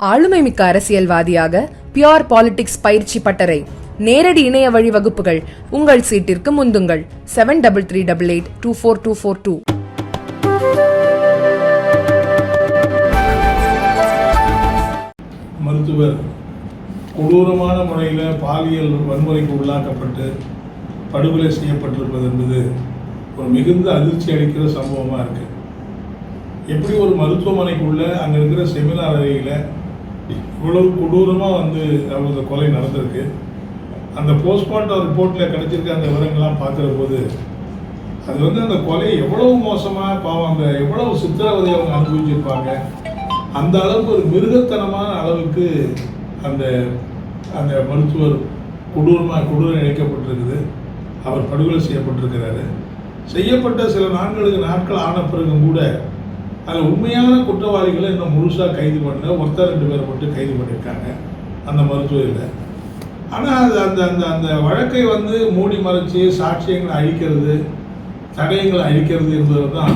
ஆளுமைமிக்க அரசியல்வாதியாக pure politics பயிற்சி பட்டறை. நேரடி இணைய வழி வகுப்புகள். உங்கள் சீட்டிற்கு முந்துங்கள். Seven double three double eight two four two four two மருத்துவர் கொடூரமான முறையில் பாலியல் வன்முறைக்கு உள்ளாக்கப்பட்டு படுகொலை செய்யப்பட்டிருப்பது என்பது ஒரு மிகுந்த அதிர்ச்சி அளிக்கிற சம்பவமாக இருக்குது எப்படி ஒரு மருத்துவமனைக்குள்ளே அங்கே இருக்கிற செமினார் அறையில் இவ்வளவு கொடூரமாக வந்து அவரது கொலை நடந்திருக்கு. அந்த போஸ்ட்மார்ட்டம் ரிப்போர்ட்டில் கிடைச்சிருக்க அந்த விவரங்கள்லாம் பார்க்குற போது அது வந்து அந்த கொலை எவ்வளவு மோசமாக பாவம் எவ்வளவு சித்திரவதை அவங்க அனுபவிச்சிருப்பாங்க அந்த அளவுக்கு ஒரு மிருகத்தனமான அளவுக்கு அந்த அந்த மருத்துவர் கொடூரமாக கொடூரம் இழைக்கப்பட்டிருக்குது. அவர் படுகொலை செய்யப்பட்டிருக்கிறாரு. செய்யப்பட்ட சில நாட்களுக்கு நாட்கள் ஆன பிறகும் கூட அதில் உண்மையான குற்றவாளிகளை இன்னும் முழுசாக கைது பண்ண ஒருத்தர் ரெண்டு பேரை மட்டும் கைது பண்ணியிருக்காங்க. அந்த மருத்துவரில் ஆனால் அது அந்த அந்த அந்த வழக்கை வந்து மூடி மறைச்சி சாட்சியங்களை அழிக்கிறது தடயங்களை அழிக்கிறது என்பது தான்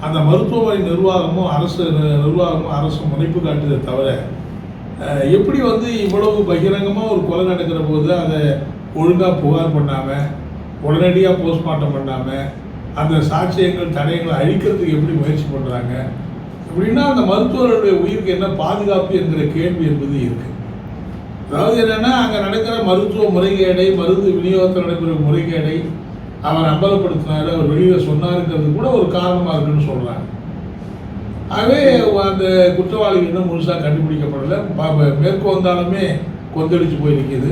அந்த மருத்துவமனை நிர்வாகமும் அரசு நிர்வாகமும் அரசு முனைப்பு காட்டுதே தவிர எப்படி வந்து இவ்வளவு பகிரங்கமாக ஒரு கொலை நடக்கிற போது அதை ஒழுங்காக புகார் பண்ணாமல் உடனடியாக போஸ்ட்மார்ட்டம் பண்ணாமல் அந்த சாட்சியங்கள் தடயங்களை அழிக்கிறதுக்கு எப்படி முயற்சி பண்ணுறாங்க அப்படின்னா அந்த மருத்துவர்களுடைய உயிருக்கு என்ன பாதுகாப்பு என்கிற கேள்வி என்பது இருக்குது அதாவது என்னென்னா அங்கே நடக்கிற மருத்துவ முறைகேடை மருந்து விநியோகத்தில் நடைபெறும் முறைகேடை அவர் அம்பலப்படுத்தினார் அவர் வெளியில் சொன்னாருங்கிறது கூட ஒரு காரணமாக இருக்குன்னு சொல்கிறாங்க ஆகவே அந்த குற்றவாளிகள் இன்னும் முழுசாக கண்டுபிடிக்கப்படலை. ப- மேற்கு வந்தாலுமே கொந்தளிச்சு போய் நிற்கிது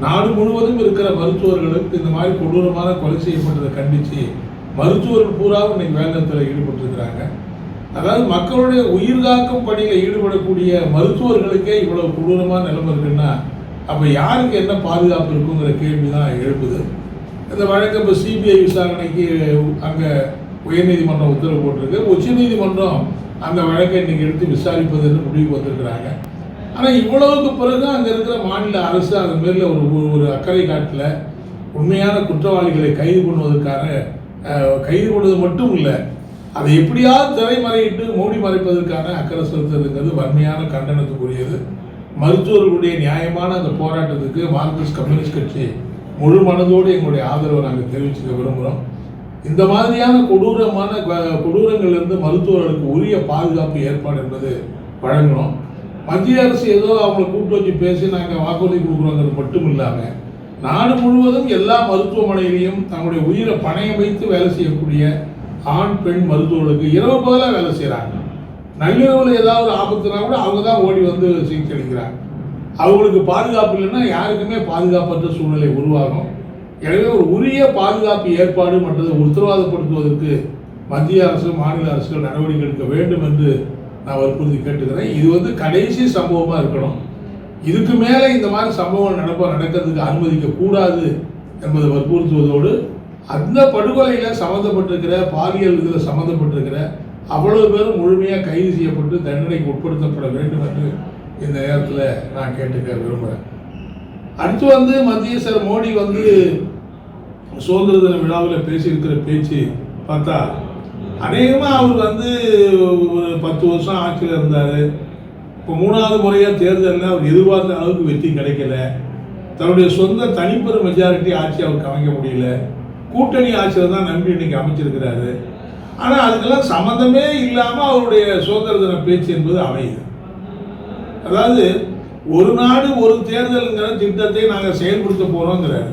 நாடு முழுவதும் இருக்கிற மருத்துவர்களுக்கு இந்த மாதிரி கொடூரமான கொலை செய்யப்பட்டதை கண்டித்து மருத்துவர்கள் பூராவும் இன்னைக்கு வேந்தத்தில் ஈடுபட்டிருக்கிறாங்க. அதாவது மக்களுடைய உயிர் காக்கும் பணியில் ஈடுபடக்கூடிய மருத்துவர்களுக்கே இவ்வளவு கொடூரமான நிலைமை இருக்குன்னா அப்போ யாருக்கு என்ன பாதுகாப்பு இருக்குங்கிற கேள்வி தான் எழுப்புது. இந்த வழக்கு இப்போ சிபிஐ விசாரணைக்கு அங்கே உயர்நீதிமன்றம் உத்தரவு போட்டிருக்கு. உச்சநீதிமன்றம் அந்த வழக்கை இன்னைக்கு எடுத்து விசாரிப்பதுன்னு முடிவுக்கு வந்திருக்கிறாங்க. ஆனால் இவ்வளவுக்கு பிறகு அங்கே இருக்கிற மாநில அரசு அது மாரில ஒரு ஒரு- அக்கறை காட்டில். உண்மையான குற்றவாளிகளை கைது பண்ணுவதற்கான கைது கொள்வது மட்டும் இல்லை அதை எப்படியாவது திரைமறையிட்டு மூடி மறைப்பதற்கான அக்கறை செலுத்துறதுங்கிறது வன்மையான கண்டனத்துக்குரியது. மருத்துவர்களுடைய நியாயமான அந்த போராட்டத்துக்கு மார்க்சிஸ்ட் கம்யூனிஸ்ட் கட்சி முழு மனதோடு எங்களுடைய ஆதரவை நாங்கள் தெரிவிச்சுக்க விரும்புகிறோம் இந்த மாதிரியான கொடூரமான கொடூரங்கள்லேருந்து மருத்துவர்களுக்கு உரிய பாதுகாப்பு ஏற்பாடு என்பது வழங்கணும். மத்திய அரசு ஏதோ அவங்களை கூப்பிட்டு வச்சு பேசி நாங்கள் வாக்குறுதி கொடுக்குறோங்கிறது மட்டும் இல்லாமல் நாடு முழுவதும் எல்லா மருத்துவமனையிலையும் தங்களுடைய உயிரை பணையம் வைத்து வேலை செய்யக்கூடிய ஆண் பெண் மருத்துவர்களுக்கு இரவு பகலாக வேலை செய்கிறாங்க நள்ளிரவில் ஏதாவது ஆபத்துனா கூட அவங்க தான் ஓடி வந்து சிகிச்சை அளிக்கிறாங்க. அவங்களுக்கு பாதுகாப்பு இல்லைன்னா யாருக்குமே பாதுகாப்பற்ற சூழ்நிலை உருவாகும். எனவே ஒரு உரிய பாதுகாப்பு ஏற்பாடு மற்றது உத்தரவாதப்படுத்துவதற்கு மத்திய அரசு மாநில அரசுகள் நடவடிக்கை எடுக்க வேண்டும் என்று நான் வற்புறுத்தி கேட்டுக்கிறேன். இது வந்து கடைசி சம்பவமாக இருக்கணும். இதுக்கு மேலே இந்த மாதிரி சம்பவம் நடப்ப நடக்கிறதுக்கு அனுமதிக்க கூடாது என்பதை வற்புறுத்துவதோடு அந்த படுகொலையில் சம்மந்தப்பட்டிருக்கிற பாலியல் இதில் சம்மந்தப்பட்டிருக்கிற அவ்வளவு பேரும் முழுமையாக கைது செய்யப்பட்டு தண்டனைக்கு உட்படுத்தப்பட வேண்டும் என்று இந்த நேரத்தில் நான் கேட்டுக்க விரும்புகிறேன் அடுத்து வந்து மத்திய சார் மோடி வந்து சுதந்திர தின விழாவில் பேசியிருக்கிற பேச்சு பார்த்தா அநேகமாக அவர் வந்து ஒரு பத்து வருஷம் ஆட்சியில் இருந்தார். இப்போ மூணாவது முறையாக தேர்தலில் அவர் எதிர்பார்த்த அளவுக்கு வெற்றி கிடைக்கல. தன்னுடைய சொந்த தனிப்பெரும் மெஜாரிட்டி ஆட்சி அவருக்கு அமைக்க முடியல. கூட்டணி ஆட்சியில் தான் நம்பி இன்னைக்கு அமைச்சிருக்கிறாரு. ஆனால் அதுக்கெல்லாம் சம்மந்தமே இல்லாமல் அவருடைய சுதந்திர தின பேச்சு என்பது அமையுது. அதாவது ஒரு நாடு ஒரு தேர்தலுங்கிற திட்டத்தை நாங்கள் செயல்படுத்த போகிறோங்கிறாரு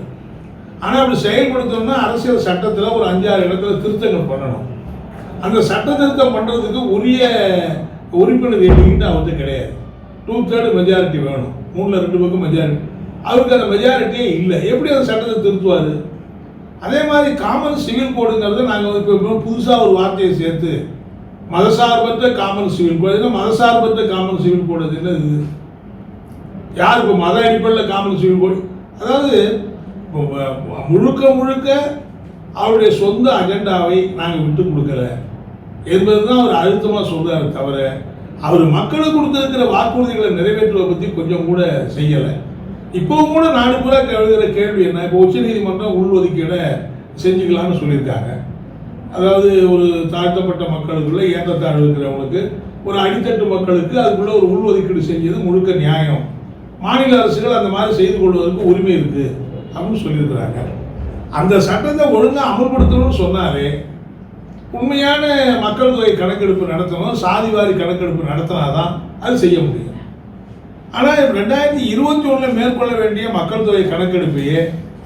ஆனால் அப்படி செயல்படுத்தணும்னா அரசியல் சட்டத்தில் ஒரு அஞ்சாறு இடத்துல திருத்தங்கள் பண்ணணும். அந்த சட்ட திருத்தம் பண்ணுறதுக்கு உரிய உறுப்பினர் எண்ணிக்கிட்டு அவர்கிட்ட கிடையாது. டூ தேர்டு மெஜாரிட்டி வேணும். மூணில் ரெண்டு பக்கம் மெஜாரிட்டி அவருக்கு அந்த மெஜாரிட்டியே இல்லை. எப்படி அந்த சட்டத்தை திருத்துவார்? அதே மாதிரி காமன் சிவில் கோடுங்கிறத நாங்கள் வந்து இப்போ புதுசாக ஒரு வார்த்தையை சேர்த்து மதசார்பற்ற காமன் சிவில் கோடு மதசார்பற்ற காமன் சிவில் கோடு என்னது இது? யார் இப்போ மத அடிப்படையில் காமன் சிவில் கோடு அதாவது இப்போ முழுக்க முழுக்க அவருடைய சொந்த அஜெண்டாவை நாங்கள் விட்டு கொடுக்கல. என்பது தான் அவர் அழுத்தமாக சொல்றாரு தவிர அவர் மக்களுக்கு கொடுத்திருக்கிற வாக்குறுதிகளை நிறைவேற்றுவதை பற்றி கொஞ்சம் கூட செய்யலை. இப்போவும் கூட நாடு பூரா எழுதுகிற கேள்வி என்ன? இப்போ உச்சநீதிமன்றம் உள்ஒதுக்கீடை செஞ்சுக்கலாம்னு சொல்லியிருக்காங்க. அதாவது ஒரு தாழ்த்தப்பட்ட மக்களுக்குள்ள ஏற்றத்தாழ்வு இருக்கிறவங்களுக்கு ஒரு அடித்தட்டு மக்களுக்கு அதுக்குள்ள ஒரு உள்ஒதுக்கீடு செஞ்சது முழுக்க நியாயம். மாநில அரசுகள் அந்த மாதிரி செய்து கொள்வதற்கு உரிமை இருக்குது அப்படின்னு சொல்லியிருக்கிறாங்க. அந்த சட்டத்தை ஒழுங்காக அமல்படுத்தணும்னு சொன்னாலே உண்மையான மக்கள் தொகை கணக்கெடுப்பு நடத்தணும் சாதிவாரி கணக்கெடுப்பு நடத்தினாதான் அது செய்ய முடியும். ஆனால் ரெண்டாயிரத்தி இருபத்தி ஒன்றில் மேற்கொள்ள வேண்டிய மக்கள் தொகை கணக்கெடுப்பையே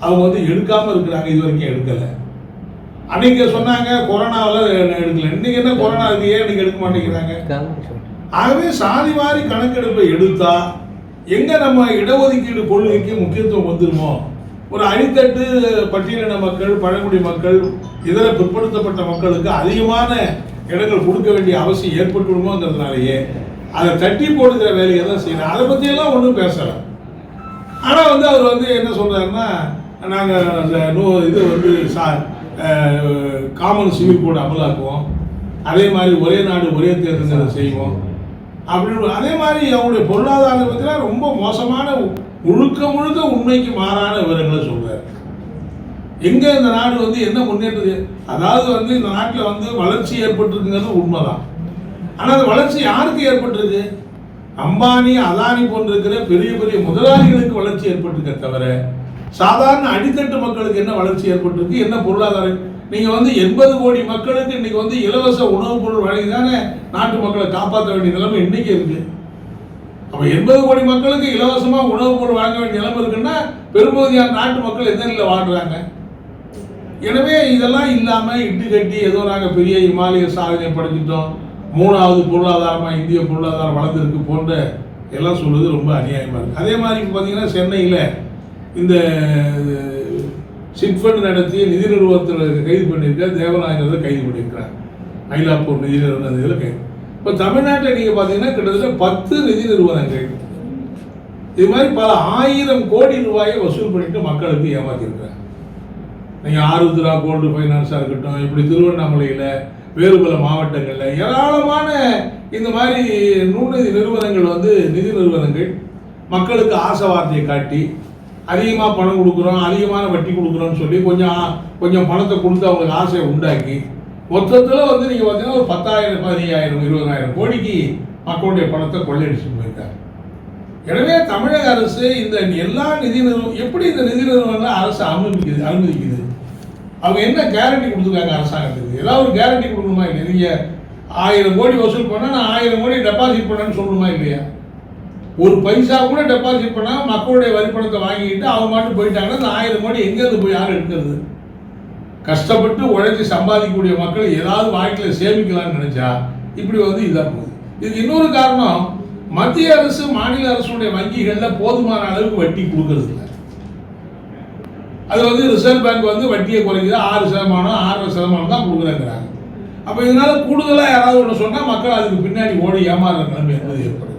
அவங்க வந்து எடுக்காமல் இருக்கிறாங்க இது வரைக்கும் எடுக்கலை. அன்னைக்கு சொன்னாங்க கொரோனாவில் எடுக்கல. இன்னைக்கு என்ன கொரோனா இருக்கு? ஏன் இன்னைக்கு எடுக்க மாட்டேங்கிறாங்க? ஆகவே சாதிவாரி கணக்கெடுப்பை எடுத்தா எங்கே நம்ம இடஒதுக்கீடு கொள்கைக்கு முக்கியத்துவம் வந்துருமோ? ஒரு அடித்தட்டு பட்டியலின மக்கள் பழங்குடி மக்கள் இதர பிற்படுத்தப்பட்ட மக்களுக்கு அதிகமான இடங்கள் கொடுக்க வேண்டிய அவசியம் ஏற்பட்டுடுமோங்கிறதுனாலயே அதை தட்டி போடுகிற வேலையை தான் செய்யணும் அதை பற்றியெல்லாம் ஒன்றும் பேசலை. ஆனால் வந்து அவர் வந்து என்ன சொல்கிறாருன்னா நாங்கள் அந்த நூ இது வந்து சா காமன் சிவில் கோடு அமலாக்குவோம். அதே மாதிரி ஒரே நாடு ஒரே தேர்தல் செய்வோம். அப்படின்னு அதே மாதிரி அவங்களுடைய பொருளாதாரத்தை பற்றிலாம் ரொம்ப மோசமான முழுக்க முழுக்க உண்மைக்கு மாறான விவரங்களை சொல்றாரு. எங்க இந்த நாடு வந்து என்ன முன்னேற்றது? அதாவது வந்து இந்த நாட்டில் வந்து வளர்ச்சி ஏற்பட்டிருக்குங்கிறது உண்மைதான். ஆனால் அந்த வளர்ச்சி யாருக்கு ஏற்பட்டிருக்கு? அம்பானி அதானி போன்றிருக்கிற பெரிய பெரிய முதலாளிகளுக்கு வளர்ச்சி ஏற்பட்டிருக்க தவிர சாதாரண அடித்தட்டு மக்களுக்கு என்ன வளர்ச்சி ஏற்பட்டிருக்கு? என்ன பொருளாதாரம் நீங்கள் வந்து எண்பது கோடி மக்களுக்கு இன்னைக்கு வந்து இலவச உணவுப் பொருள் வழங்கி தானே நாட்டு மக்களை காப்பாற்ற வேண்டிய நிலைமை இன்னைக்கு இருக்குது அப்போ எண்பது கோடி மக்களுக்கு இலவசமாக உணவுப் பொருள் வழங்க வேண்டிய நிலைமை இருக்குன்னா பெரும்பகுதியான நாட்டு மக்கள் எந்த நிலையில் வாழ்றாங்க? எனவே இதெல்லாம் இல்லாமல் இட்டு கட்டி ஏதோ நாங்கள் பெரிய இமாலய சாதனை படைச்சிட்டோம். மூணாவது பொருளாதாரமாக இந்திய பொருளாதாரம் வளர்ந்துருக்கு போன்ற எல்லாம் சொல்வது ரொம்ப அநியாயமாக இருக்குது அதே மாதிரி இப்போ பார்த்தீங்கன்னா சென்னையில் இந்த சிட்ஃபண்ட் நடத்திய நிதி நிறுவனத்தில் கைது பண்ணியிருக்க தேவநாயகத்தை கைது பண்ணியிருக்கிறார். மயிலாப்பூர் நிதி நிறுவனத்தில் கைது. இப்போ தமிழ்நாட்டில் நீங்கள் பார்த்தீங்கன்னா கிட்டத்தட்ட பத்து நிதி நிறுவனங்கள் இது மாதிரி பல ஆயிரம் கோடி ரூபாயை வசூல் பண்ணிட்டு மக்களுக்கு ஏமாத்திருக்கிறாங்க. நீங்கள் ஆருத்ரா கோல்டு ஃபைனான்ஸாக இருக்கட்டும் இப்படி திருவண்ணாமலையில் வேறு பல மாவட்டங்களில் ஏராளமான இந்த மாதிரி நுண்ணிதி நிறுவனங்கள் வந்து நிதி நிறுவனங்கள். மக்களுக்கு ஆசை வார்த்தையை காட்டி அதிகமாக பணம் கொடுக்குறோம் அதிகமான வட்டி கொடுக்குறோம்னு சொல்லி கொஞ்சம் கொஞ்சம் பணத்தை கொடுத்து அவங்களுக்கு ஆசையை உண்டாக்கி மொத்தத்தில் வந்து நீங்கள் பார்த்தீங்கன்னா ஒரு பத்தாயிரம் பதினையாயிரம் இருபதாயிரம் கோடிக்கு மக்களுடைய பணத்தை கொள்ளையடிச்சு போயிருக்காங்க எனவே தமிழக அரசு இந்த எல்லா நிதி நிறுவனம் எப்படி இந்த நிதி நிறுவனம்லாம் அரசு அனுமதிக்குது அனுமதிக்குது? அவங்க என்ன கேரண்டி கொடுத்துருக்காங்க அரசாங்கத்துக்கு? ஏதாவது ஒரு கேரண்டி கொடுக்கணுமா இல்லை நீங்கள் ஆயிரம் கோடி வசூல் பண்ணால் நான் ஆயிரம் கோடி டெபாசிட் பண்ணேன்னு சொல்லணுமா இல்லையா? ஒரு பைசா கூட டெபாசிட் பண்ணால் மக்களுடைய வரிப்பணத்தை வாங்கிக்கிட்டு அவங்க மட்டும் போயிட்டாங்கன்னா அந்த ஆயிரம் கோடி எங்கேருந்து போய் யாரும் எடுக்கிறது? கஷ்டப்பட்டு உழைச்சி சம்பாதிக்கக்கூடிய மக்கள் ஏதாவது வாழ்க்கையில் சேமிக்கலாம்னு நினச்சா இப்படி வந்து இதாக போகுது. இதுக்கு இன்னொரு காரணம் மத்திய அரசு மாநில அரசுடைய வங்கிகளில் போதுமான அளவுக்கு வட்டி கொடுக்கறது இல்லை. அது வந்து ரிசர்வ் பேங்க் வந்து வட்டியை குறைக்குது. ஆறு சதமானம் ஆறரை சதமானம் தான் கொடுக்குறேங்கிறாங்க. அப்போ இதனால கூடுதலாக யாராவது ஒன்று சொன்னால் மக்கள் அதுக்கு பின்னாடி ஓடி ஏமாறுற நிலைமை என்பது ஏற்படுது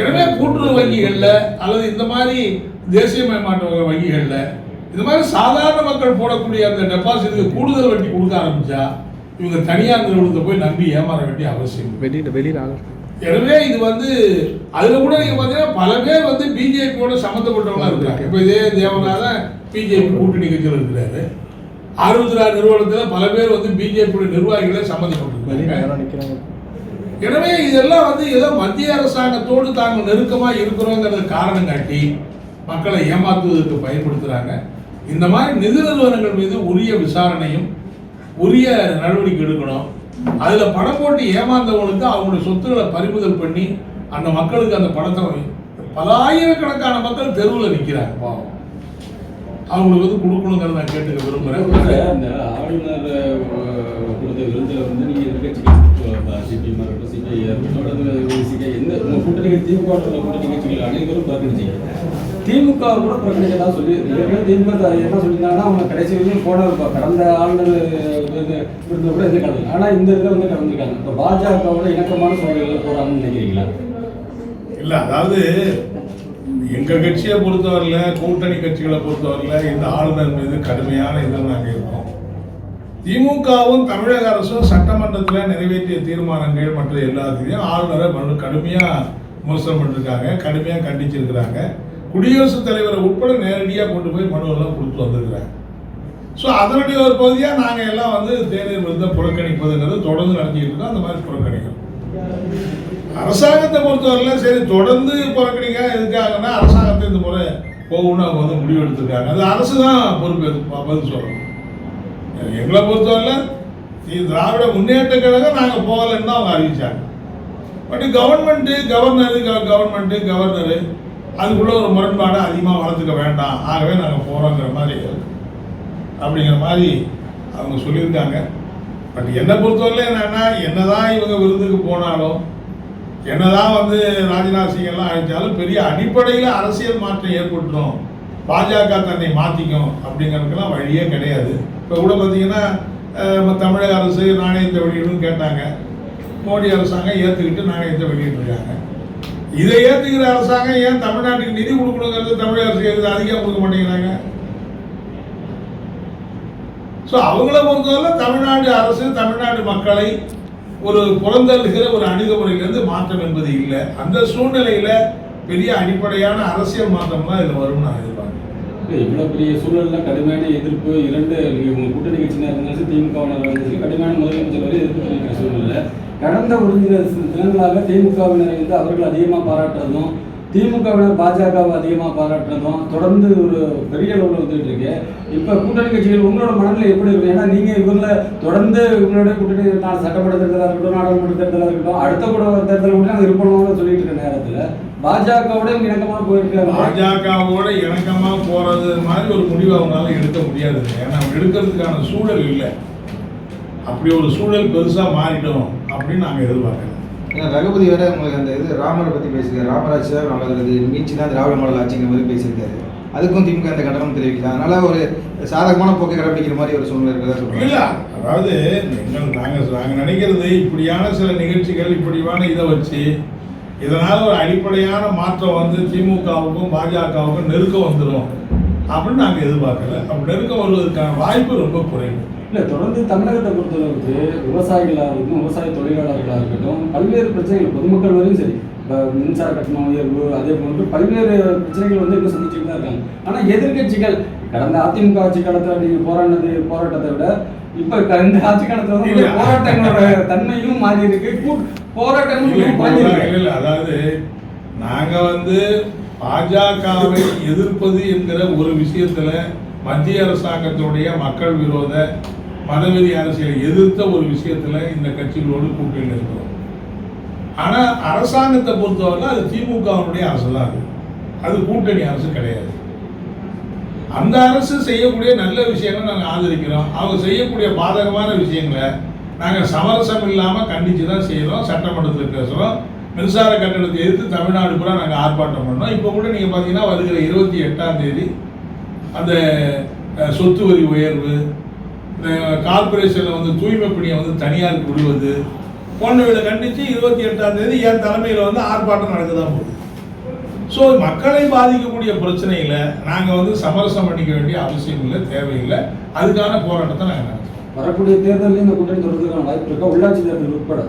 எனவே கூட்டுறவு வங்கிகளில் அல்லது இந்த மாதிரி தேசியமயமாட்ட வங்கிகளில் இந்த மாதிரி சாதாரண மக்கள் போடக்கூடிய அந்த டெபாசிட்டுக்கு கூடுதல் வட்டி கொடுக்க ஆரம்பிச்சா இவங்க தனியார் நிறுவனத்தை போய் நம்பி ஏமாற வேண்டிய அவசியம். வெளியில வெளியில எனவே இது வந்து அதுல கூட நீங்க பாத்தீங்கன்னா பல பேர் வந்து பிஜேபியோட சம்மந்தப்பட்டவங்களா இருக்காங்க. இப்ப இதே தேவநாதன் பிஜேபி கூட்டணி கட்சியில் இருக்கிறாரு. ஆருத்ரா நிறுவனத்துல பல பேர் வந்து பிஜேபியோட நிர்வாகிகளை சம்மந்தப்பட்டிருக்காங்க. எனவே இதெல்லாம் வந்து ஏதோ மத்திய அரசாங்கத்தோடு தாங்கள் நெருக்கமா இருக்கிறோங்கிறது காரணம் காட்டி மக்களை ஏமாத்துவதற்கு பயன்படுத்துறாங்க. இந்த மாதிரி நிதி நிறுவனங்கள் மீது உரிய விசாரணையும் உரிய நடவடிக்கை எடுக்கணும். அதுல பணம் போட்டு ஏமாந்தவங்களுக்கு அவங்களுடைய சொத்துக்களை பறிமுதல் பண்ணி அந்த மக்களுக்கு அந்த பணத்தை பலாயிரக்கணக்கான மக்கள் தெருவில் நிற்கிறாங்க பாவம். அவங்களுக்கு வந்து கொடுக்கணுங்கிறத நான் கேட்டுக்க விரும்புறேன். ஆளுநர் கொடுத்த விருந்தில் வந்து நீங்கள் எதிர்கட்சிகள் சிபிஎம் இருக்கட்டும் சிபிஐ இருக்கட்டும் அல்லது எந்த உங்கள் கூட்டணி திமுக கூட்டணி கட்சிகள் அனைவரும் புறக்கணிச்சீங்க திமுக கூட புறக்கணிச்சதா சொல்லி ஏற்கனவே திமுக என்ன சொல்லியிருந்தாங்கன்னா அவங்க கடைசி வரைக்கும் போன கடந்த ஆண்டு இருந்த கூட எது கடந்து ஆனால் இந்த இதில் வந்து கலந்துருக்காங்க இப்போ பாஜகவோட இணக்கமான சூழலில் போகிறாங்கன்னு நினைக்கிறீங்களா? இல்லை அதாவது எங்க கட்சியை பொறுத்தவரையில் கூட்டணி கட்சிகளை பொறுத்தவரையில் இந்த ஆளுநர் மீது கடுமையான இதில் நாங்கள் இருக்கோம். திமுகவும் தமிழக அரசும் சட்டமன்றத்தில் நிறைவேற்றிய தீர்மானங்கள் மற்ற எல்லாத்தையும் ஆளுநரை மறு கடுமையாக விமர்சனம் பண்ணிருக்காங்க கடுமையாக கண்டிச்சிருக்கிறாங்க. குடியரசுத் தலைவரை உட்பட நேரடியாக கொண்டு போய் மனுவெல்லாம் கொடுத்து வந்திருக்கிறாங்க. ஸோ அதனுடைய ஒரு பகுதியாக நாங்கள் எல்லாம் வந்து தேநீர் விருந்த புறக்கணிப்பதுங்கிறது தொடர்ந்து நடத்திக்கிட்டு இருக்கோம். அந்த மாதிரி புறக்கணிக்கிறோம். அரசாங்கத்தை பொறுத்தவரையில சரி தொடர்ந்து புறக்கணிக்க எதுக்காகன்னா அரசாங்கத்தை இந்த முறை போகணும்னு அவங்க வந்து முடிவு எடுத்திருக்காங்க அது அரசு தான் பொறுப்பு பதில் சொல்லணும். எங்களை பொறுத்தவரையில திராவிட முன்னேற்ற கழகம் நாங்கள் போகலைன்னு தான் அவங்க அறிவிச்சாங்க. But government governor government governor அதுக்குள்ளே ஒரு முரண்பாடை அதிகமாக வளர்த்துக்க வேண்டாம். ஆகவே நாங்கள் போகிறோங்கிற மாதிரி அப்படிங்கிற மாதிரி அவங்க சொல்லியிருக்காங்க. பட் என்னை பொறுத்தவரையில என்னன்னா என்னதான் இவங்க விருதுக்கு போனாலும் என்னதான் வந்து ராஜ்நாத் சிங் எல்லாம் அழைச்சாலும் பெரிய அடிப்படையில் அரசியல் மாற்றம் ஏற்பட்டுரும். பாஜக தன்னை மாற்றிக்கும் அப்படிங்கிறதுக்கெல்லாம் வழியே கிடையாது. இப்போ கூட பார்த்தீங்கன்னா நம்ம தமிழக அரசு நாணயத்தை வெளியிடுன்னு கேட்டாங்க. மோடி அரசாங்கம் ஏற்றுக்கிட்டு நாணயத்தை வெளியிட்டிருக்காங்க. இதை ஏற்றுக்கிற அரசாங்கம் ஏன் தமிழ்நாட்டுக்கு நிதி கொடுக்கணுங்கிறது தமிழக அரசு எதுக்கு அதிகம் கொடுக்க மாட்டேங்கிறாங்க? ஸோ அவங்கள பொறுத்தவரை தமிழ்நாடு அரசு தமிழ்நாடு மக்களை ஒரு புறந்தள்ளுகிற ஒரு அணுகுமுறையிலிருந்து மாற்றம் என்பது இல்லை. அந்த சூழ்நிலையில் பெரிய அடிப்படையான அரசியல் மாற்றம் தான் இதில் வரும்னு நான் இவ்வளோ பெரிய சூழலில் கடுமையான எதிர்ப்பு இரண்டு உங்கள் கூட்டணி கட்சியினர் இருந்தாலும் திமுகவினர் இருந்தாலும் கடுமையான முதலமைச்சர் வரை எதிர்ப்பு தெரிவிக்கிற சூழ்நிலை. கடந்த ஒரு சில தினங்களாக திமுகவினரை வந்து அவர்கள் அதிகமாக பாராட்டுறதும் திமுகவினர் பாஜகவை அதிகமாக பாராட்டுறதும் தொடர்ந்து ஒரு பெரிய அளவில் வந்துட்டு இருக்கு. இப்போ கூட்டணி கட்சிகள் உங்களோட மனநிலை எப்படி இருக்கு ஏன்னா நீங்கள் இவங்கள தொடர்ந்து உங்களோட கூட்டணி நான் சட்டமன்ற தேர்தலாக இருக்கட்டும் நாடாளுமன்ற தேர்தலாக இருக்கட்டும் அடுத்த கூட தேர்தல் கூட நாங்கள் இருப்போம்னு சொல்லிட்டு இருக்க நேரத்தில் பாஜகவோட இணக்கமாக போயிருக்காங்க பாஜகவோட இணக்கமா போறது மாதிரி ஒரு முடிவு அவங்களால எடுக்க முடியாது. ஏன்னா அவங்க எடுக்கிறதுக்கான சூழல் இல்லை. அப்படி ஒரு சூழல் பெருசா மாறிடும் அப்படின்னு நாங்க எதிர்பார்க்கல. ஏன்னா ரகுபதி வேற உங்களுக்கு அந்த இது ராமரை பத்தி பேசியிருக்காரு. ராமராஜ் தான் நல்லது மீட்சி தான் திராவிட மாடல் ஆட்சிங்கிற மாதிரி பேசியிருக்காரு. அதுக்கும் திமுக இந்த கண்டனம் தெரிவிக்கல. அதனால ஒரு சாதகமான போக்கை கடைபிடிக்கிற மாதிரி ஒரு சூழ்நிலை இருக்கிறதா இல்ல சொல்றாங்க அதாவது எங்கள் நாங்க நாங்க நினைக்கிறது இப்படியான சில நிகழ்ச்சிகள் இப்படியான இதை வச்சு இதனால் ஒரு அடிப்படையான மாற்றம் வந்து திமுகவுக்கும் பாஜகவுக்கும் நெருக்கம் வந்துடும் அப்படின்னு நாங்கள் எதிர்பார்க்கல. அப்படி நெருக்கம் வருவதற்கான வாய்ப்பு ரொம்ப குறைவு. இல்லை தொடர்ந்து தமிழகத்தை பொறுத்தளவுக்கு விவசாயிகளாக இருக்கட்டும் விவசாய தொழிலாளர்களாக இருக்கட்டும் பல்வேறு பிரச்சனைகள் பொதுமக்கள் வரையும் சரி. இப்போ மின்சார கட்டணம் உயர்வு அதே போன்று பல்வேறு பிரச்சனைகள் வந்து இன்னும் சந்திச்சுட்டு தான் இருக்காங்க. ஆனால் எதிர்க்கட்சிகள் கடந்த அதிமுக ஆட்சி காலத்தில் நீங்கள் போராடினது போராட்டத்தை விட இப்போ இந்த ஆட்சி காலத்தில் போராட்டங்களோட தன்மையும் மாறி இருக்கு. கூ- போராட்டங்களும் இல்ல, இன்னும் இப்ப குறைஞ்சிருக்கு. இல்ல, அதாவது நாங்க வந்து பாஜகவை எதிர்ப்பது என்கிற ஒரு விஷயத்துல மத்திய அரசாங்கத்தினுடைய மக்கள் விரோத மதவெறி அரசியலை எதிர்த்த ஒரு விஷயத்துல இந்த கட்சிகளோடு கூட்டணி இருக்கிறோம். ஆனா அரசாங்கத்தை பொறுத்தவரை அது திமுகவினுடைய அரசு தான் அது. அது கூட்டணி அரசு கிடையாது. அந்த அரசு செய்யக்கூடிய நல்ல விஷயங்களை நாங்கள் ஆதரிக்கிறோம். அவங்க செய்யக்கூடிய பாதகமான விஷயங்களை நாங்கள் சமரசம் இல்லாமல் கண்டித்து தான் செய்கிறோம் சட்டமன்றத்தில் பேசுகிறோம் மின்சார கட்டணத்தை எதிர்த்து தமிழ்நாடு பூரா நாங்கள் ஆர்ப்பாட்டம் பண்ணோம். இப்போ கூட நீங்கள் பார்த்தீங்கன்னா வருகிற இருபத்தி எட்டாம் தேதி அந்த சொத்து வரி உயர்வு இந்த கார்பரேஷனில் வந்து தூய்மை பணியை வந்து தனியார் விடுவது போன்றவர்களை கண்டித்து இருபத்தி எட்டாம் தேதி என் தலைமையில் வந்து ஆர்ப்பாட்டம் நடக்க தான் போகுது. ஸோ மக்களை பாதிக்கக்கூடிய பிரச்சனையில நாங்கள் வந்து சமரசம் பண்ணிக்க வேண்டிய அவசியம் இல்லை தேவையில்லை. அதுக்கான போராட்டத்தை நாங்கள் வரக்கூடிய தேர்தலில் இந்த கூட்டணி தொடர்றதுக்கான வாய்ப்பு இருக்கா? உள்ளாட்சி தேர்தல் உட்பட.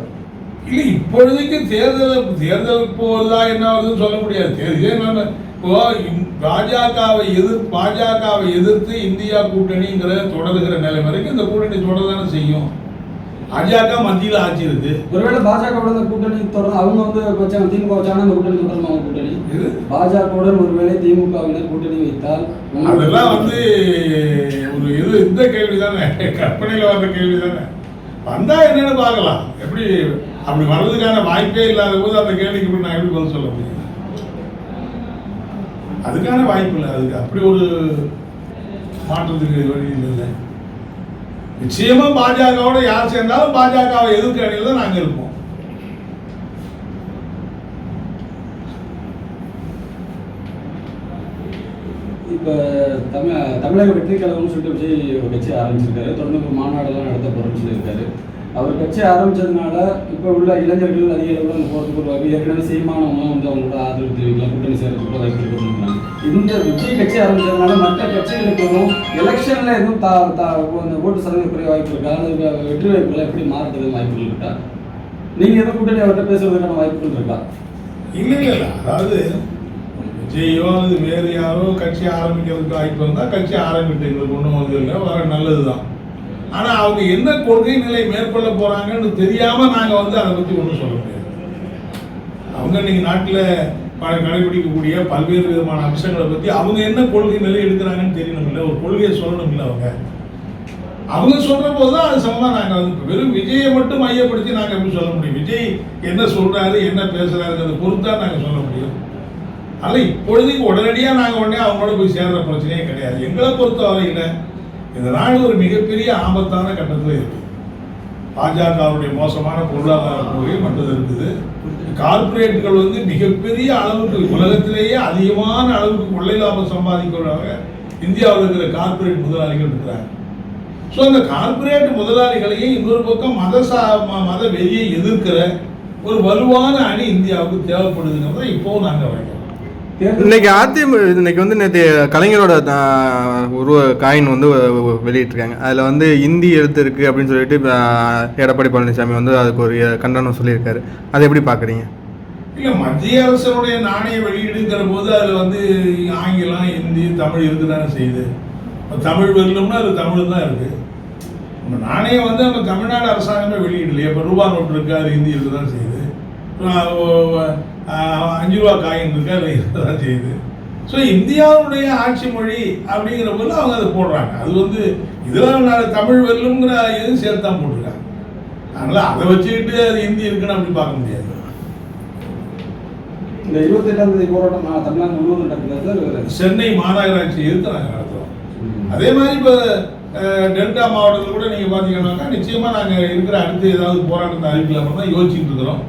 இல்லை இப்பொழுதைக்கு தேர்தல் தேர்தல் போதா என்ன வருதுன்னு சொல்ல முடியாது. இதே நம்ம இப்போ பாஜகவை எதிர் பாஜகவை எதிர்த்து இந்தியா கூட்டணிங்கிற தொடருகிற நிலை வரைக்கும் இந்த கூட்டணி தொடரதானே செய்யும். பாஜக மத்தியில் ஆட்சி இருக்கு ஒருவேளை பாஜகவோட இந்த கூட்டணி தொடர்ந்து அவங்க வந்து வச்சாங்க திமுக வச்சாங்கன்னா இந்த கூட்டணி தொடருமா அவங்க கூட்டணி. பாஜகவுடன் ஒருவேளை திமுகவினர் கூட்டணி வைத்தால் அதெல்லாம் வந்து ஒரு இது இந்த கேள்வி தானே கற்பனையில் வந்த கேள்வி தானே வந்தா என்னன்னு பார்க்கலாம். எப்படி அப்படி வர்றதுக்கான வாய்ப்பே இல்லாத போது அந்த கேள்விக்கு நான் எப்படி பதில் சொல்ல முடியும்? அதுக்கான வாய்ப்பு இல்லை. அதுக்கு அப்படி ஒரு மாற்றத்துக்கு வழி இல்லை நிச்சயமா பாஜகவோட யார் சேர்ந்தாலும் பாஜகவை எதிர்க்க அணியில் தான் நாங்கள் இருப்போம். இப்ப தமிழ் தமிழக வெற்றி கழகம்னு சொல்லிட்டு விஜய் ஒரு கட்சி ஆரம்பிச்சிருக்காரு. தொடர்ந்து ஒரு மாநாடெல்லாம் நடத்த போறோம்னு சொல்லியிருக்காரு. அவர் கட்சி ஆரம்பிச்சதுனால இப்போ உள்ள இளைஞர்கள் அதிக அளவில் அங்கே போகிறதுக்கு ஒரு வாய்ப்பு ஏற்கனவே சீமானவங்களும் வந்து அவங்களோட ஆதரவு தெரிவிக்கலாம் கூட்டணி சேர்றதுக்கு வாய்ப்பு இருக்குன்னு இந்த விஜய் கட்சி ஆரம்பிச்சதுனால மற்ற கட்சிகளுக்கும் எலெக்ஷனில் எதுவும் தா தா அந்த ஓட்டு செலவு குறைய வாய்ப்பு இருக்கா? அல்லது வெற்றி வாய்ப்புகள் எப்படி மாறுறதுக்கு வாய்ப்புகள் இருக்கா? நீங்கள் எதுவும் கூட்டணி அவர்கிட்ட பேசுறதுக்கான வாய்ப்புகள் இருக்கா? இல்லை இல்லை இல்லை. அதாவது விஜயோ அல்லது வேறு யாரோ கட்சி ஆரம்பிக்கிறதுக்கு வாய்ப்பு இருந்தால் கட்சி ஆரம்பிட்டு எங்களுக்கு ஒன்றும் வந்து இல்லை வர நல்லது தான் ஆனால் அவங்க என்ன கொள்கை நிலை மேற்கொள்ள போகிறாங்கன்னு தெரியாமல் நாங்கள் வந்து அதை பற்றி ஒன்றும் சொல்ல முடியாது. அவங்க இன்னைக்கு நாட்டில் கடைபிடிக்கக்கூடிய பல்வேறு விதமான அம்சங்களை பற்றி அவங்க என்ன கொள்கை நிலை எடுக்கிறாங்கன்னு தெரியணும்ல. ஒரு கொள்கையை சொல்லணும்ல அவங்க. அவங்க சொல்ற போது தான் அது சமமாக நாங்கள் வந்து வெறும் விஜயை மட்டும் மையப்படுத்தி நாங்கள் எப்படி சொல்ல முடியும்? விஜய் என்ன சொல்றாரு என்ன பேசுறாருங்கிறத பொறுத்து தான் நாங்கள் சொல்ல முடியும். ஆனால் இப்பொழுதுக்கு உடனடியாக நாங்கள் உடனே அவங்களோட போய் சேர்ற பிரச்சனையே கிடையாது. எங்களை பொறுத்த வரையில் இந்த நாடு ஒரு மிகப்பெரிய ஆபத்தான கட்டத்தில் இருக்கு. பாஜகவுடைய மோசமான பொருளாதார கொள்கை மற்றது இருக்குது. கார்ப்பரேட்டுகள் வந்து மிகப்பெரிய அளவுக்கு உலகத்திலேயே அதிகமான அளவுக்கு கொள்ளை லாபம் சம்பாதிக்கிறவங்க இந்தியாவில் இருக்கிற கார்ப்பரேட் முதலாளிகள் இருக்கிறாங்க. ஸோ அந்த கார்பரேட் முதலாளிகளையும் இன்னொரு பக்கம் மத சா ம- மத வெளியை எதிர்க்கிற ஒரு வலுவான அணி இந்தியாவுக்கு தேவைப்படுதுங்கிறத இப்போவும் நாங்கள் வைக்கிறோம் இன்னைக்கு அதிமுக இன்னைக்கு வந்து நேற்று கலைஞரோட உருவ காயின் வந்து வெளியிட்டிருக்காங்க. அதில் வந்து இந்தி எழுத்து இருக்கு அப்படின்னு சொல்லிட்டு எடப்பாடி பழனிசாமி வந்து அதுக்கு ஒரு கண்டனம் சொல்லியிருக்காரு. அதை எப்படி பார்க்குறீங்க இல்லை மத்திய அரசனுடைய நாணய வெளியீடுங்கிற போது அதில் வந்து ஆங்கிலம் ஹிந்தி தமிழ் இருக்குதானே செய்யுது. இப்ப தமிழ் வெல்லம்னா அது தமிழ் தான் இருக்கு. நம்ம நாணயம் வந்து நம்ம தமிழ்நாடு அரசாங்கமே வெளியிடலையே. இப்போ ரூபா நோட்டு இருக்கு அது ஹிந்தி இருக்கு தான் செய்யுது. அஞ்சு ரூபா காயின் இருக்கு அது இருக்க தான் செய்யுது? ஸோ இந்தியாவுடைய ஆட்சி மொழி அப்படிங்கிற போது அவங்க அதை போடுறாங்க. அது வந்து இதில் தமிழ் வெல்லுங்கிற எதுவும் சேர்த்து தான் போட்டிருக்காங்க. அதனால் அதை வச்சுக்கிட்டு அது ஹிந்தி இருக்குன்னு அப்படி பார்க்க முடியாது. இந்த இருபத்தெட்டாம் தேதி போராட்டம் நான் தமிழ்நாடு முழுவதும் நடக்குது சார்? சென்னை மாநகராட்சி எதிர்த்து நாங்கள் நடத்துகிறோம் அதே மாதிரி இப்போ டெல்டா மாவட்டத்தில் கூட நீங்கள் பார்த்தீங்கன்னாக்கா நிச்சயமாக நாங்கள் இருக்கிற அடுத்து ஏதாவது போராட்டத்தை அறிவிக்கலாம்னு தான் யோசிச்சுட்டு இருக்கிறோம்.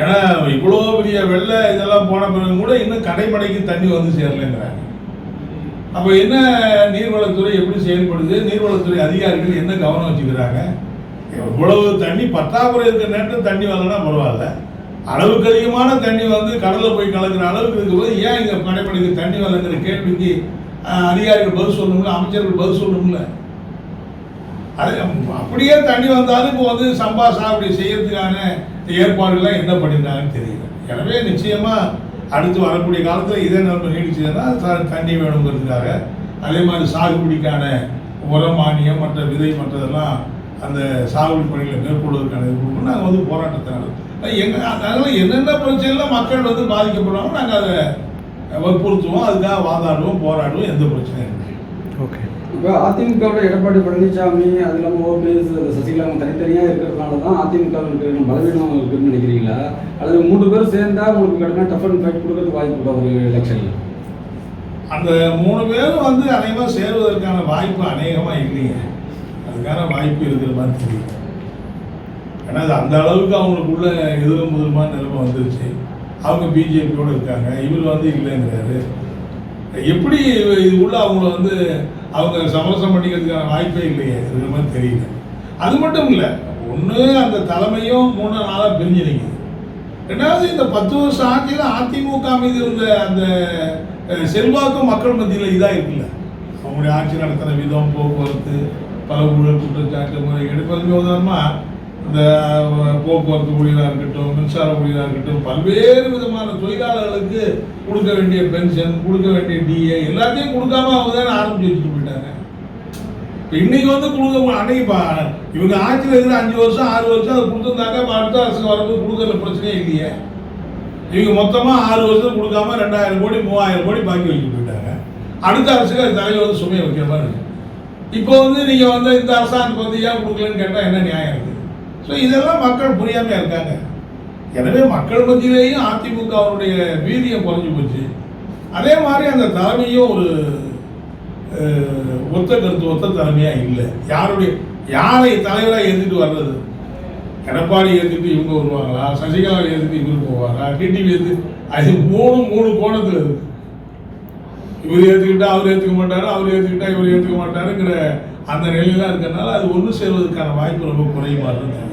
ஏன்னா இவ்வளோ பெரிய வெள்ளை இதெல்லாம் போன பிறகு கூட இன்னும் கடைமடைக்கு தண்ணி வந்து சேரலைங்கிறாங்க அப்போ என்ன நீர்வளத்துறை எப்படி செயல்படுது? நீர்வளத்துறை அதிகாரிகள் என்ன கவனம் வச்சுக்கிறாங்க? இவ்வளவு தண்ணி பற்றாக்குறை இருக்கிற நேரத்தில் தண்ணி வரலன்னா பரவாயில்ல. அளவுக்கு அதிகமான தண்ணி வந்து கடலில் போய் கலக்கிற அளவுக்கு இருக்கும்போது ஏன் இங்கே கடைமடைக்கு தண்ணி வரலங்கிற கேள்விக்கு அதிகாரிகள் பதில் சொல்லணும்ல? அமைச்சர்கள் பதில் சொல்லணும்ல? அது அப்படியே தண்ணி வந்தாலும் இப்போ வந்து சம்பா சாகுபடி செய்யறதுக்கான ஏற்பாடுகள்லாம் என்ன பண்ணியிருந்தாங்கன்னு தெரியல. எனவே நிச்சயமாக அடுத்து வரக்கூடிய காலத்தில் இதே நிலைமை நீடிச்சதுன்னா தண்ணி வேணுங்கிறதுக்காக அதே மாதிரி சாகுபடிக்கான உர மானியம் மற்ற விதை மற்றதெல்லாம் அந்த சாகுபடி பணிகளை மேற்கொள்வதற்கான இது நாங்கள் வந்து போராட்டத்தை நடத்துவோம் எங்கள் அதனால் என்னென்ன பிரச்சனைலாம் மக்கள் வந்து பாதிக்கப்படுவாங்க நாங்கள் அதை வற்புறுத்துவோம். அதுக்காக வாதாடுவோம் போராடுவோம். எந்த பிரச்சனையும் ஓகே. இப்போ அதிமுகவோட எடப்பாடி பழனிசாமி அது இல்லாமல் ஓபிஎஸ் சசிகலா அவங்க தனித்தனியாக இருக்கிறதுனால தான் அதிமுகவுக்கு பலவீனம் இருக்குன்னு நினைக்கிறீங்களா? அல்லது மூன்று பேர் சேர்ந்தா உங்களுக்கு கடுமையாக டஃப் அண்ட் ஃபைட் கொடுக்கறதுக்கு வாய்ப்பு ஒரு எலெக்ஷனில் அந்த மூணு பேரும் வந்து அநேகமாக சேருவதற்கான வாய்ப்பு அநேகமாக இல்லைங்க அதுக்கான வாய்ப்பு இருக்கிற மாதிரி தெரியும் ஏன்னா அது அந்த அளவுக்கு அவங்களுக்குள்ள எதிரும் முதலுமான நிலைமை வந்துருச்சு. அவங்க பிஜேபியோட இருக்காங்க. இவர் வந்து இல்லைங்கிறாரு. எப்படி இது உள்ள அவங்கள வந்து அவங்க சமரசம் பண்ணிக்கிறதுக்கான வாய்ப்பே இல்லையே இருக்கிற மாதிரி தெரியல. அது மட்டும் இல்லை ஒன்று அந்த தலைமையும் மூணு நாளாக பிரிஞ்சு நிற்குது ரெண்டாவது இந்த பத்து வருஷம் ஆட்சியில் அதிமுக மீது இருந்த அந்த செல்வாக்கும் செல்வாக்கு மக்கள் மத்தியில் இதாக இருக்குல்ல. அவங்களுடைய ஆட்சி நடத்துகிற விதம் போக்குவரத்து பல ஊழல் குற்றச்சாட்டு முறை எடுப்பதற்கு உதாரணமாக இந்த போக்குவரத்து ஊழியராக இருக்கட்டும் மின்சார ஊழியராக இருக்கட்டும் பல்வேறு விதமான தொழிலாளர்களுக்கு கொடுக்க வேண்டிய பென்ஷன் கொடுக்க வேண்டிய டிஏ எல்லாத்தையும் கொடுக்காம அவங்க தான் ஆரம்பிச்சு வச்சுட்டு போயிட்டாங்க. இப்போ இன்னைக்கு வந்து கொடுக்க அன்னைக்கு இவங்க ஆட்சியில் இருக்கிற அஞ்சு வருஷம் ஆறு வருஷம் அதை கொடுத்துருந்தாங்க. அடுத்த அரசு வரும்போது கொடுக்குற பிரச்சனையே இல்லையே. இவங்க மொத்தமாக ஆறு வருஷம் கொடுக்காம ரெண்டாயிரம் கோடி மூவாயிரம் கோடி பாக்கி வச்சு போயிட்டாங்க. அடுத்த அரசுக்கு அது தலையில வந்து சுமையை வைக்கிற மாதிரி இருக்கு. இப்போ வந்து நீங்கள் வந்து இந்த அரசாங்கத்துக்கு வந்து ஏன் கொடுக்கலன்னு கேட்டால் என்ன நியாயம் இருக்குது ஸோ இதெல்லாம் மக்கள் புரியாமல் இருக்காங்க? எனவே மக்கள் மத்தியிலேயும் அதிமுகவுடைய வீரியம் குறைஞ்சி போச்சு. அதே மாதிரி அந்த தலைமையும் ஒரு ஒத்த கருத்து ஒத்த தலைமையாக இல்லை. யாருடைய யாரை தலைவராக எதிர்த்து வர்றது? எடப்பாடி எதிர்த்து இவங்க வருவாங்களா? சசிகலா ஏற்றுட்டு இவரு போவாரா? டிடிவி எதிர்த்து அது மூணு மூணு கோணத்தில் இருக்கு. இவர் ஏற்றுக்கிட்டா அவர் ஏற்றுக்க மாட்டார் அவர் ஏற்றுக்கிட்டா இவர் ஏற்றுக்க மாட்டாருங்கிற அந்த நிலையெல்லாம் இருக்கிறதுனால அது ஒன்று சேர்வதற்கான வாய்ப்பு ரொம்ப குறையுமா இருக்குன்னு